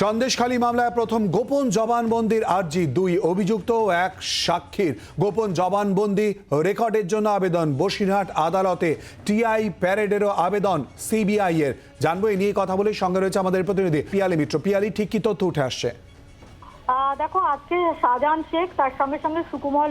সন্দেশখালী মামলায় প্রথম গোপন জবানবন্দির আর্জি দুই অভিযুক্ত ও এক সাক্ষীর। গোপন জবানবন্দি রেকর্ডের জন্য আবেদন। বসিরহাট আদালতে টিআই প্যারেডেরও আবেদন সিবিআই এর জানব এই নিয়ে কথা বলে সঙ্গে রয়েছে আমাদের প্রতিনিধি পিয়ালি মিত্র। পিয়ালি, ঠিক কি তথ্য উঠে আসছে? দেখো আজকে শাহজাহান শেখ তার সঙ্গে সঙ্গে সুকুমল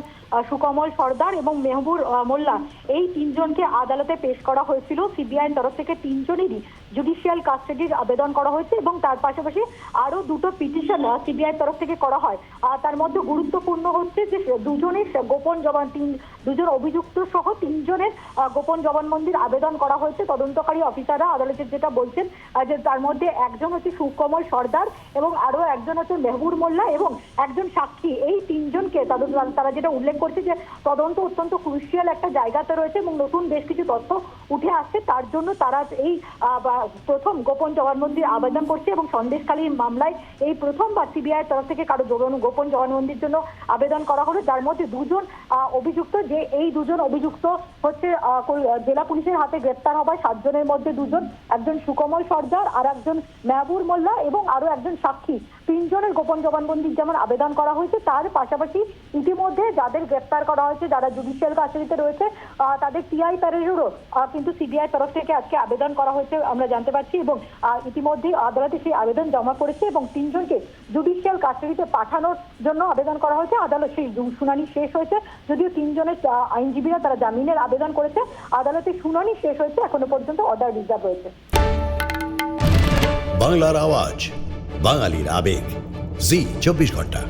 সুকমল সর্দার এবং মেহবুর মোল্লা এই তিনজনকে আদালতে পেশ করা হয়েছিল। সিবিআইয়ের তরফ থেকে তিনজনেরই জুডিশিয়াল কাস্টাডির আবেদন করা হয়েছে এবং তার পাশাপাশি আরও দুটো পিটিশন সিবিআই তরফ থেকে করা হয়। আহ, তার মধ্যে গুরুত্বপূর্ণ হচ্ছে যে দুজনের গোপন জবান তিন দুজন অভিযুক্ত সহ তিনজনের গোপন জবানবন্দির আবেদন করা হয়েছে। তদন্তকারী অফিসাররা আদালতের যেটা বলছেন যে তার মধ্যে একজন হচ্ছে সুকমল সর্দার এবং আরও একজন হচ্ছে মেহবুর মোল্লা এবং একজন সাক্ষী এই তিনজনকে তদন্ত তারা যেটা উল্লেখ করছে যে তদন্ত অত্যন্ত ক্রুশিয়াল একটা জায়গাতে রয়েছে এবং নতুন বেশ কিছু তথ্য উঠে আসছে। তার জন্য তারা এই প্রথম গোপন জবানবন্দির আবেদন করছে এবং সন্দেশখালীর মামলায় এই প্রথমবার সিবিআই তরফ থেকে কারও জোগানো গোপন জবানবন্দির জন্য আবেদন করা হলো। যার মধ্যে দুজন অভিযুক্ত, যে এই দুজন অভিযুক্ত হচ্ছে জেলা পুলিশের হাতে গ্রেপ্তার হওয়ায় সাতজনের মধ্যে দুজন, একজন সুকমল সর্দার, আর একজন মেহবুর মোল্লা এবং আরও একজন সাক্ষী। তিনজনের গোপন জবানবন্দির যেমন আবেদন করা হয়েছে, তার পাশাপাশি ইতিমধ্যে যাদের গ্রেপ্তার করা হয়েছে, যারা জুডিশিয়াল কাস্টাডিতে রয়েছে তাদের টিআই প্যারেডেরও কিন্তু সিবিআই তরফ থেকে আজকে আবেদন করা হয়েছে, আমরা জানতে পারছি এবং ইতিমধ্যে আদালতে সেই আবেদন জমা করেছে এবং তিনজনকে জুডিশিয়াল কাস্টাডিতে পাঠানোর জন্য আবেদন করা হয়েছে। আদালত সেই শুনানি শেষ হয়েছে, যদিও তিনজনের আইনজীবীরা তারা জামিনের আবেদন করেছে। আদালতে শুনানি শেষ হয়েছে, এখনও পর্যন্ত অর্ডার রিজার্ভ রয়েছে। বাংলার আওয়াজ, বাঙালির আবেগ। জি, চব্বিশ ঘণ্টা।